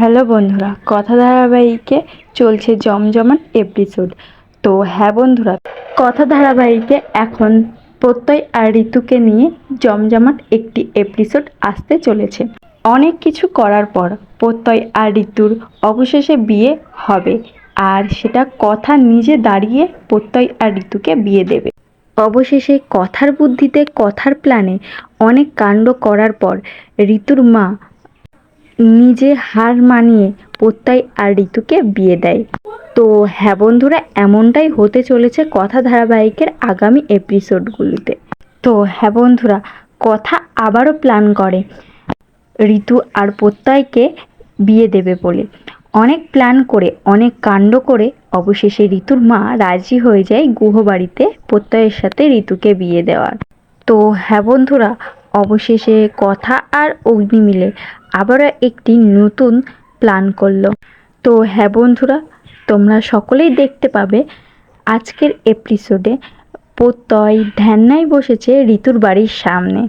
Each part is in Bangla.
হ্যালো বন্ধুরা, কথা ধারাবাহিকে চলছে জমজমাট এপিসোড তো হ্যাঁ বন্ধুরা, কথা ধারাবাহিকে এখন প্রত্যয় আর ঋতুকে নিয়ে জমজমাট একটি এপিসোড আসতে চলেছে। অনেক কিছু করার পর প্রত্যয় আর ঋতুর অবশেষে বিয়ে হবে, আর সেটা কথা নিজে দাঁড়িয়ে প্রত্যয় আর ঋতুকে বিয়ে দেবে। অবশেষে কথার বুদ্ধিতে কথার প্ল্যানে অনেক কাণ্ড করার পর ঋতুর মা নিজে হার মানিয়ে প্রত্যয় আর ঋতুকে বিয়ে দেয়। তো হ্যাঁ বন্ধুরা, এমনটাই হতে চলেছে কথা ধারাবাহিকের আগামী এপিসোডগুলিতে তো হ্যাঁ বন্ধুরা, কথা আবারও প্ল্যান করে ঋতু আর প্রত্যয়কে বিয়ে দেবে বলে। অনেক প্ল্যান করে, অনেক কাণ্ড করে অবশেষে ঋতুর মা রাজি হয়ে যায় গুহবাড়িতে প্রত্যয়ের সাথে ঋতুকে বিয়ে দেওয়ার। তো হ্যাঁ বন্ধুরা অবশেষে কথা আর অগ্নি মিলে আবারও একটি নতুন প্ল্যান করল। তো হ্যাঁ বন্ধুরা, তোমরা সকলেই দেখতে পাবে আজকের এপিসোডে প্রত্যয় ধ্যানায় বসেছে ঋতুর বাড়ির সামনে।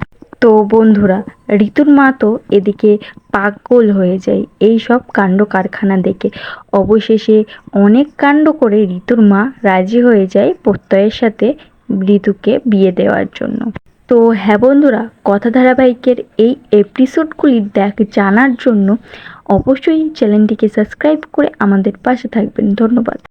তো বন্ধুরা, ঋতুর মা তো এদিকে পাগল হয়ে যায় এই সব কাণ্ড কারখানা দেখে। অবশেষে অনেক কাণ্ড করে ঋতুর মা রাজি হয়ে যায় প্রত্যয়ের সাথে ঋতুকে বিয়ে দেওয়ার জন্য। তো হ্যাঁ বন্ধুরা, কথা ধারাবাহিকের এই এপিসোডগুলি দেখ জানার জন্য অবশ্যই চ্যানেলটিকে সাবস্ক্রাইব করে আমাদের পাশে থাকবেন। ধন্যবাদ।